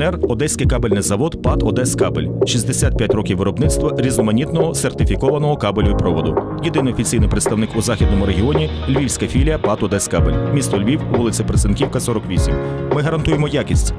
Партнер Одеський кабельний завод ПАД «Одескабель». 65 років виробництва різноманітного сертифікованого кабелю і проводу. Єдиний офіційний представник у західному регіоні Львівська філія ПАД «Одескабель». Місто Львів, вулиця Присенківка, 48. Ми гарантуємо якість.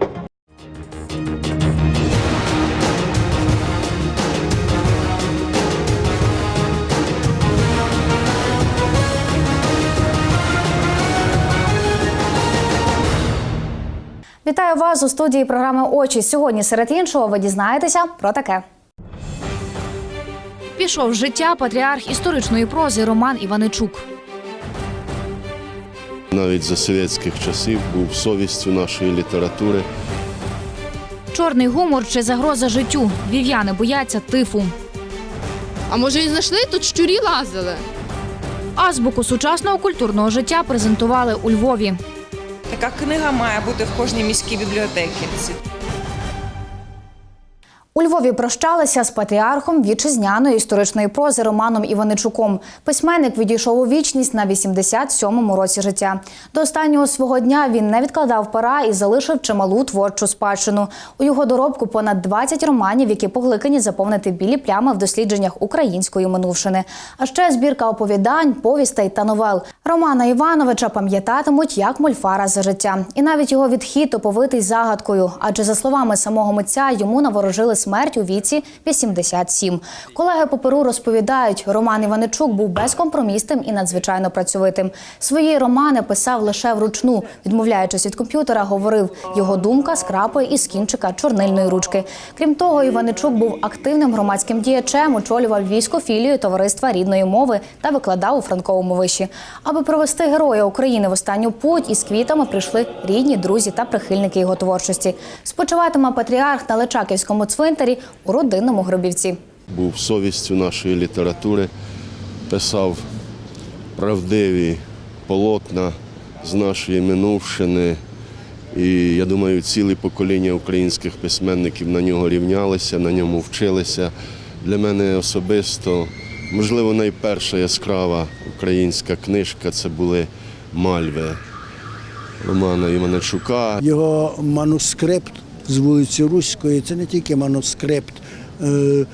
Вітаю вас у студії програми Очі. Сьогодні серед іншого ви дізнаєтеся про таке. Пішов з життя патріарх історичної прози Роман Іваничук. Навіть за совєтських часів був совістю нашої літератури. Чорний гумор чи загроза життю. Вів'яни бояться тифу. А може і знайшли тут щурі лазили? Азбуку сучасного культурного життя презентували у Львові. Така книга має бути в кожній міській бібліотеці. У Львові прощалися з патріархом вітчизняної історичної прози Романом Іваничуком. Письменник відійшов у вічність на 87-му році життя. До останнього свого дня він не відкладав пера і залишив чималу творчу спадщину. У його доробку понад 20 романів, які покликані заповнити білі плями в дослідженнях української минувшини. А ще збірка оповідань, повістей та новел. Романа Івановича пам'ятатимуть як мольфара за життя. І навіть його відхід оповитий загадкою. Адже за словами самого митця йому наворожили смерть у віці 87. Колеги по перу розповідають, Роман Іваничук був безкомпромісним і надзвичайно працьовитим. Свої романи писав лише вручну, відмовляючись від комп'ютера, говорив його думка з крапи і з кінчика чорнильної ручки. Крім того, Іваничук був активним громадським діячем, очолював війську філію товариства рідної мови та викладав у франковому виші. Аби провести героя України в останню путь із квітами прийшли рідні, друзі та прихильники його творчості. Спочиватиме патріарх на Личаківському цвинтарі у родинному гробівці. Був совістю нашої літератури, писав правдиві полотна з нашої минувшини. І я думаю, ціле покоління українських письменників на нього рівнялися, на ньому вчилися. Для мене особисто, можливо, найперша яскрава українська книжка це були Мальви Романа Іваничука. Його манускрипт з вулиці Руської це не тільки манускрипт, е,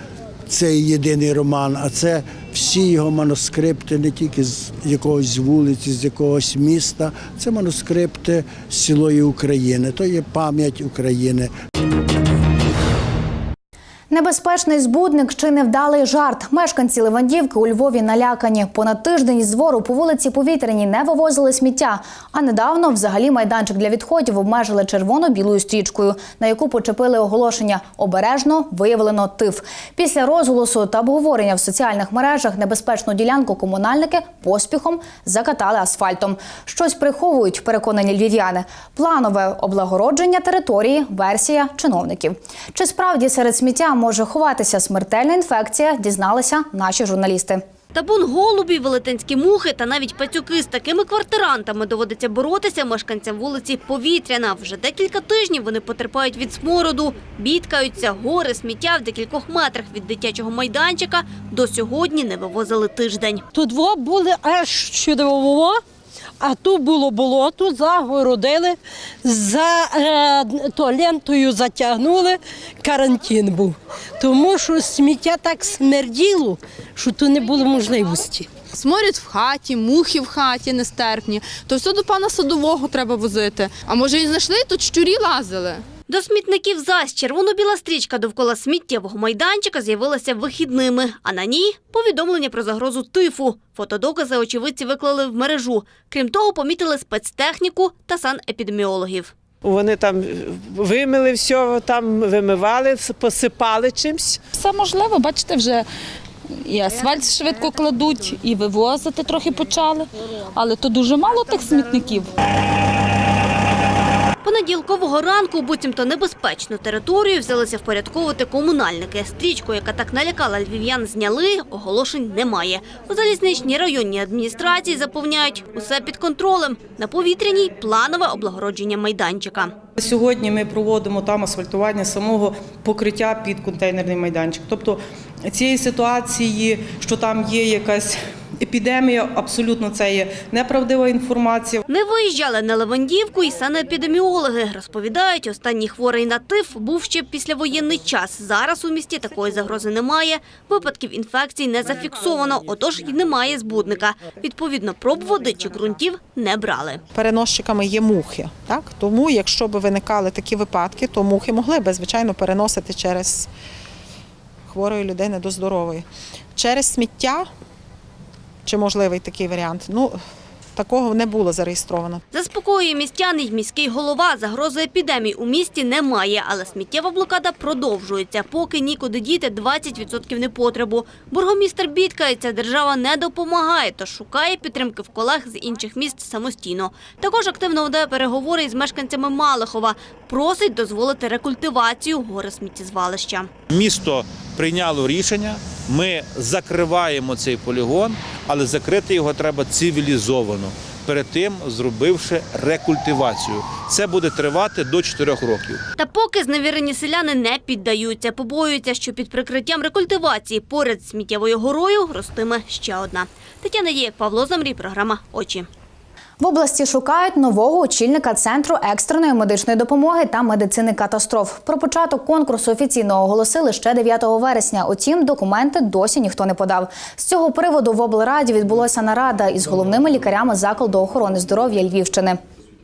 цей єдиний роман, а це всі його манускрипти, не тільки з якогось вулиці, з якогось міста. Це манускрипти з цілої України. То є пам'ять України. Небезпечний збудник чи невдалий жарт. Мешканці Левандівки у Львові налякані. Понад тиждень із двору по вулиці Повітряній не вивозили сміття. А недавно взагалі майданчик для відходів обмежили червоно-білою стрічкою, на яку почепили оголошення обережно виявлено тиф. Після розголосу та обговорення в соціальних мережах небезпечну ділянку комунальники поспіхом закатали асфальтом. Щось приховують, переконані львів'яни. Планове облагородження території версія чиновників. Чи справді серед сміття може ховатися смертельна інфекція? Дізналися наші журналісти. Табун голубів, велетенські мухи та навіть пацюки з такими квартирантами доводиться боротися мешканцям вулиці Повітряна. Вже декілька тижнів вони потерпають від смороду, бідкаються, гори сміття в декількох метрах від дитячого майданчика до сьогодні не вивозили тиждень. Тут во були аж чудово, а тут було болото, загородили, за е, то лентою затягнули, карантин був. Тому що сміття так смерділо, що тут не було можливості. Сморід в хаті, мухи в хаті нестерпні. То все до пана садового треба возити. А може і знайшли тут щурі лазили? До смітників зась червоно-біла стрічка довкола сміттєвого майданчика з'явилася вихідними, а на ній повідомлення про загрозу тифу. Фотодокази очевидці виклали в мережу. Крім того, помітили спецтехніку та санепідеміологів. Вони там вимили все, там вимивали, посипали чимось. Все можливо, бачите, вже і асфальт швидко кладуть, і вивозити трохи почали. Але то дуже мало тих смітників. Понеділкового ранку буцімто небезпечну територію взялися впорядковувати комунальники. Стрічку, яка так налякала львів'ян, зняли, оголошень немає. У залізничній районній адміністрації запевняють, усе під контролем. На повітряній планове облагородження майданчика. Сьогодні ми проводимо там асфальтування самого покриття під контейнерний майданчик. Тобто цієї ситуації, що там є якась епідемія. Абсолютно це є неправдива інформація. Не виїжджали на Левандівку і санепідеміологи. Розповідають, останній хворий на тиф був ще післявоєнний час. Зараз у місті такої загрози немає. Випадків інфекцій не зафіксовано, отож і немає збудника. Відповідно, проб води чи ґрунтів не брали. переносчиками є мухи. Так? Тому, якщо б виникали такі випадки, то мухи могли би, звичайно, переносити через хворої людини до здорової. Через сміття, чи можливий такий варіант, ну, такого не було зареєстровано. Заспокоює містян і міський голова. Загрози епідемії у місті немає, але сміттєва блокада продовжується. Поки нікуди діти 20% непотребу. Бургомістр бідкається, держава не допомагає, тож шукає підтримки в колег з інших міст самостійно. Також активно веде переговори із мешканцями Малихова. Просить дозволити рекультивацію гори сміттєзвалища. Місто прийняло рішення. Ми закриваємо цей полігон, але закрити його треба цивілізовано. Перед тим зробивши рекультивацію. Це буде тривати до 4 років. Та поки зневірені селяни не піддаються, побоюються, що під прикриттям рекультивації поряд з сміттєвою горою ростиме ще одна. Тетяна Дієк, Павло Замрій, програма «Очі». В області шукають нового очільника центру екстреної медичної допомоги та медицини катастроф. Про початок конкурсу офіційно оголосили ще 9 вересня. Утім, документи досі ніхто не подав. З цього приводу в облраді відбулася нарада із головними лікарями закладу охорони здоров'я Львівщини.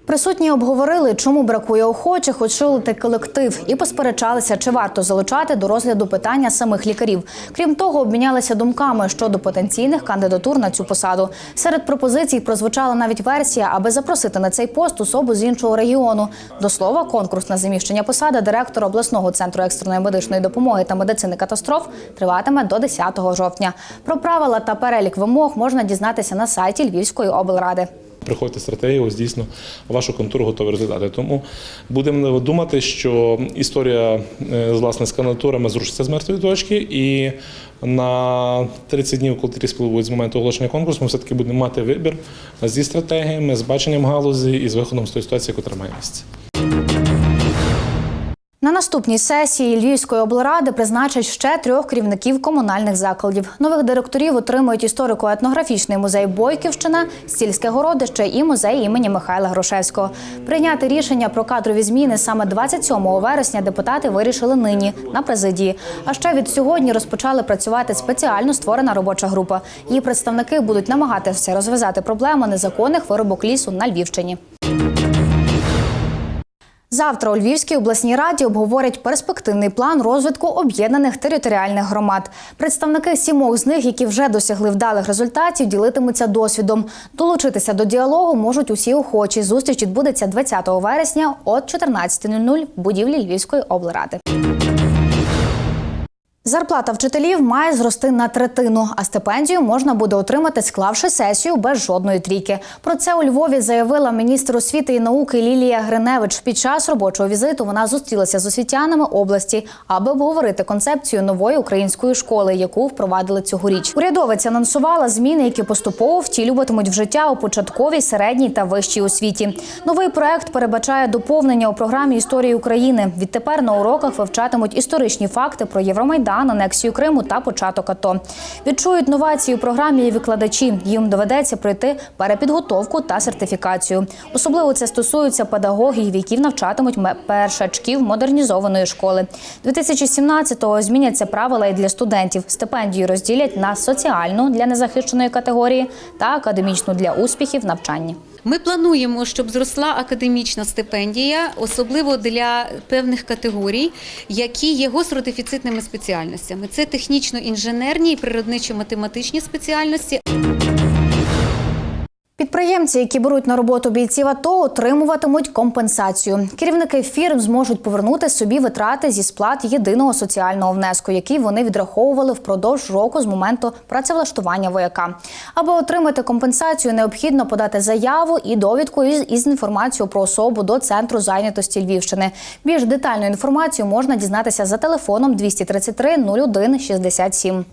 Присутні обговорили, чому бракує охочих очолити колектив, і посперечалися, чи варто залучати до розгляду питання самих лікарів. Крім того, обмінялися думками щодо потенційних кандидатур на цю посаду. Серед пропозицій прозвучала навіть версія, аби запросити на цей пост особу з іншого регіону. До слова, конкурс на заміщення посади директора обласного центру екстреної медичної допомоги та медицини катастроф триватиме до 10 жовтня. Про правила та перелік вимог можна дізнатися на сайті Львівської облради. Приходьте стратегію, ось дійсно вашу контуру готові розглядати. Тому будемо думати, що історія е, власне з кандидатурами зрушиться з мертвої точки, і на 30 днів, коли тріс будуть з моменту оголошення конкурсу, ми все-таки будемо мати вибір зі стратегіями, з баченням галузі і з виходом з тої ситуації, яка має місце. На наступній сесії Львівської облради призначать ще трьох керівників комунальних закладів. Нових директорів отримують історико-етнографічний музей Бойківщина, сільське городище і музей імені Михайла Грушевського. Прийняти рішення про кадрові зміни саме 27 вересня депутати вирішили нині на президії. А ще від сьогодні розпочали працювати спеціально створена робоча група. Її представники будуть намагатися розв'язати проблему незаконних виробок лісу на Львівщині. Завтра у Львівській обласній раді обговорять перспективний план розвитку об'єднаних територіальних громад. Представники сімох з них, які вже досягли вдалих результатів, ділитимуться досвідом. Долучитися до діалогу можуть усі охочі. Зустріч відбудеться 20 вересня о 14.00 в будівлі Львівської облради. Зарплата вчителів має зрости на третину, а стипендію можна буде отримати, склавши сесію без жодної трійки. Про це у Львові заявила міністр освіти і науки Лілія Гриневич. Під час робочого візиту вона зустрілася з освітянами області, аби обговорити концепцію нової української школи, яку впровадили цьогоріч. Урядовець анонсувала зміни, які поступово втілюватимуть в життя у початковій, середній та вищій освіті. Новий проект передбачає доповнення у програмі історії України. Відтепер на уроках вивчатимуть історичні факти про Євромайдан, анексію Криму та початок АТО. Відчують новації у програмі і викладачі. Їм доведеться пройти перепідготовку та сертифікацію. Особливо це стосується педагогів, які навчатимуть першачків модернізованої школи. 2017-го зміняться правила і для студентів. Стипендію розділять на соціальну для незахищеної категорії та академічну для успіхів в навчанні. Ми плануємо, щоб зросла академічна стипендія, особливо для певних категорій, які є гостродефіцитними спеціальностями. Це технічно-інженерні і природничо-математичні спеціальності. Підприємці, які беруть на роботу бійців АТО, отримуватимуть компенсацію. Керівники фірм зможуть повернути собі витрати зі сплат єдиного соціального внеску, який вони відраховували впродовж року з моменту працевлаштування вояка. Аби отримати компенсацію, необхідно подати заяву і довідку із, інформацією про особу до центру зайнятості Львівщини. Більш детальну інформацію можна дізнатися за телефоном 233 01 67.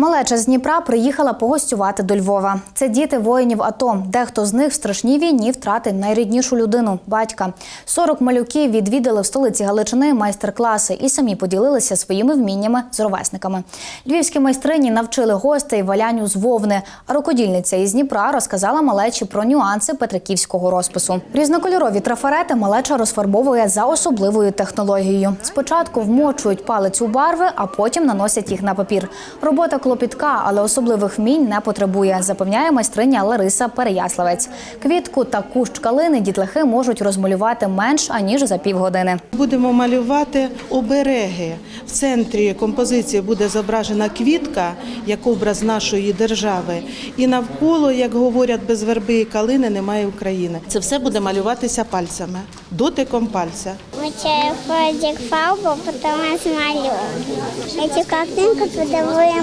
Малеча з Дніпра приїхала погостювати до Львова. Це діти воїнів АТО. Дехто з них в страшній війні втратив найріднішу людину батька. 40 малюків відвідали в столиці Галичини майстер-класи і самі поділилися своїми вміннями з ровесниками. Львівські майстрині навчили гостей валянню з вовни. А рукодільниця із Дніпра розказала малечі про нюанси петриківського розпису. Різнокольорові трафарети малеча розфарбовує за особливою технологією. Спочатку вмочують палець у барви, а потім наносять їх на папір. Робота клопітка, але особливих вмінь не потребує, запевняє майстриня Лариса Переяславець. Квітку та кущ калини дітлахи можуть розмалювати менш аніж за півгодини. Будемо малювати обереги. В центрі композиції буде зображена квітка як образ нашої держави. І навколо, як говорять, без верби і калини немає України. Це все буде малюватися пальцями, дотиком пальця. Мочаю фотик фарбу, потом размалю. Эту картинку подаваю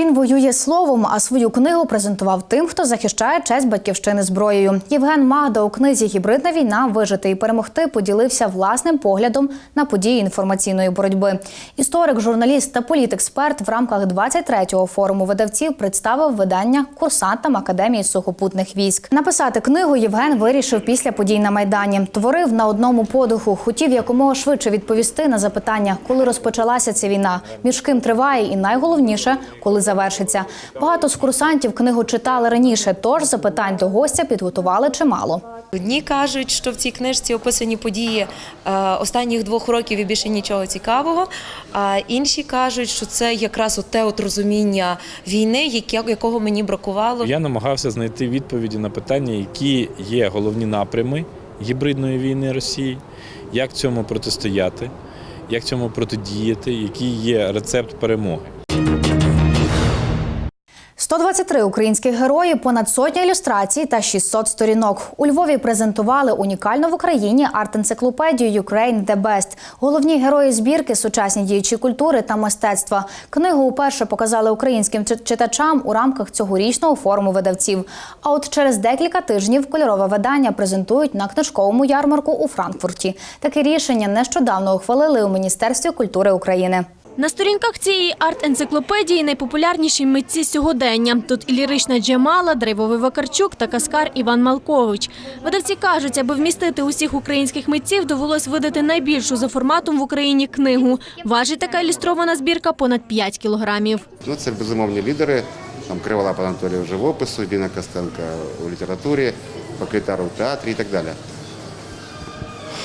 Він воює словом, а свою книгу презентував тим, хто захищає честь батьківщини зброєю. Євген Магда у книзі Гібридна війна вижити і перемогти поділився власним поглядом на події інформаційної боротьби. Історик, журналіст та політексперт в рамках 23-го форуму видавців представив видання курсантам Академії сухопутних військ. Написати книгу Євген вирішив після подій на майдані. Творив на одному подиху, хотів якомога швидше відповісти на запитання, коли розпочалася ця війна, між ким триває, і найголовніше, коли завершиться. Багато з курсантів книгу читали раніше, тож запитань до гостя підготували чимало. Одні кажуть, що в цій книжці описані події е, останніх двох років і більше нічого цікавого. А інші кажуть, що це якраз те от розуміння війни, якого мені бракувало. Я намагався знайти відповіді на питання, які є головні напрями гібридної війни Росії, як цьому протистояти, як цьому протидіяти, який є рецепт перемоги. 123 українських герої, понад сотня ілюстрацій та 600 сторінок. У Львові презентували унікальну в Україні арт-енциклопедію «Ukraine The Best». Головні герої збірки сучасні діячі культури та мистецтва. Книгу уперше показали українським читачам у рамках цьогорічного форуму видавців. А от через декілька тижнів кольорове видання презентують на книжковому ярмарку у Франкфурті. Таке рішення нещодавно ухвалили у Міністерстві культури України. На сторінках цієї арт-енциклопедії найпопулярніші митці сьогодення. Тут і лірична Джемала, Драйвовий Вакарчук та каскар Іван Малкович. Видавці кажуть, аби вмістити усіх українських митців, довелось видати найбільшу за форматом в Україні книгу. Важить така ілюстрована збірка понад 5 кілограмів. Ну, це безумовні лідери. Там Криволап Анатолій в живопису, Діна Костенка у літературі, Пакетару в театрі і так далі.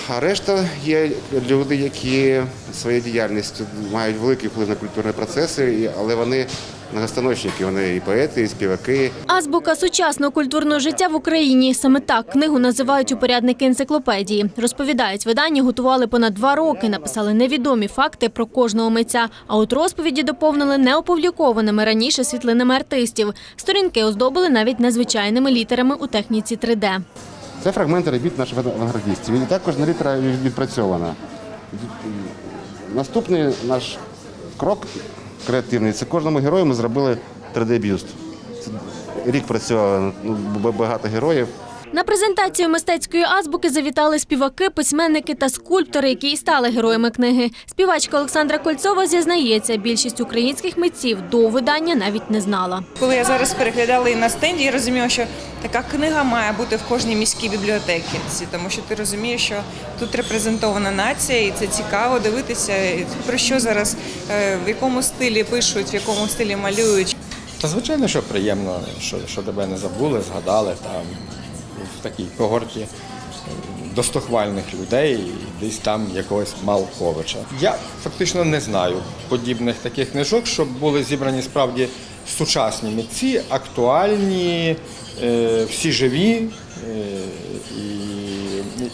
А решта є люди, які своєю діяльністю мають великий вплив на культурні процеси, але вони многостаночники, вони і поети, і співаки. Азбука сучасного культурного життя в Україні. Саме так книгу називають упорядники енциклопедії. Розповідають, видання готували понад два роки, написали невідомі факти про кожного митця. А от розповіді доповнили неопублікованими раніше світлинами артистів. Сторінки оздобили навіть незвичайними літерами у техніці 3D. Це фрагменти робіт наших авангардістів. І також на літера відпрацьована. Наступний наш крок креативний це кожному герою ми зробили 3D-бюст. Рік працювало ну, багато героїв. На презентацію мистецької азбуки завітали співаки, письменники та скульптори, які і стали героями книги. Співачка Олександра Кольцова зізнається, більшість українських митців до видання навіть не знала. Коли я зараз переглядала її на стенді, я розуміла, що така книга має бути в кожній міській бібліотеці, тому що ти розумієш, що тут репрезентована нація, і це цікаво дивитися, про що зараз, е, в якому стилі пишуть, в якому стилі малюють. Та звичайно, що приємно, що, що тебе не забули, згадали там такій когорті достохвальних людей, десь там якогось Малковича. Я фактично не знаю подібних таких книжок, щоб були зібрані справді сучасні митці, актуальні, е, всі живі е,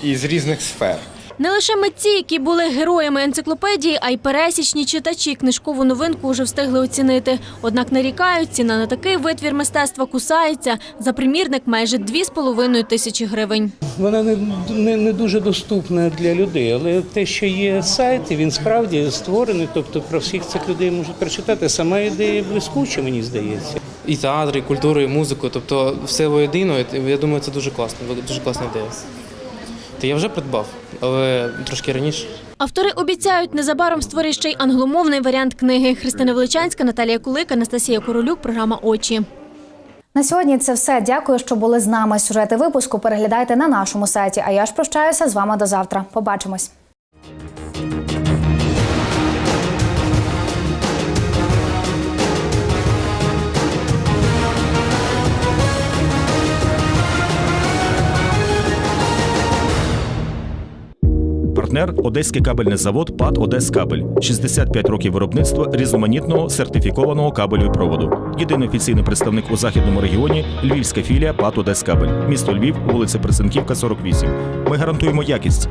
і з різних сфер. Не лише митці, які були героями енциклопедії, а й пересічні читачі книжкову новинку вже встигли оцінити. Однак нарікають, ціна на такий витвір мистецтва кусається. За примірник майже 2,5 тисячі гривень. Вона не, не, не дуже доступна для людей, але те, що є сайт, він справді створений, тобто про всіх цих людей можуть прочитати. Сама ідея блискуча, мені здається. І театр, і культуру, і музику, тобто все воєдино. Я думаю, це дуже класно, дуже класна ідея. Та я вже придбав, але трошки раніше. Автори обіцяють, незабаром створять ще й англомовний варіант книги. Христина Величанська, Наталія Кулик, Анастасія Королюк, програма Очі. На сьогодні це все. Дякую, що були з нами. Сюжети випуску переглядайте на нашому сайті. А я ж прощаюся з вами до завтра. Побачимось. Партнер Одеський кабельний завод ПАД «Одескабель». 65 років виробництва різноманітного сертифікованого кабелю і проводу. Єдиний офіційний представник у західному регіоні Львівська філія ПАД «Одескабель». Місто Львів, вулиця Пресенківка, 48. Ми гарантуємо якість,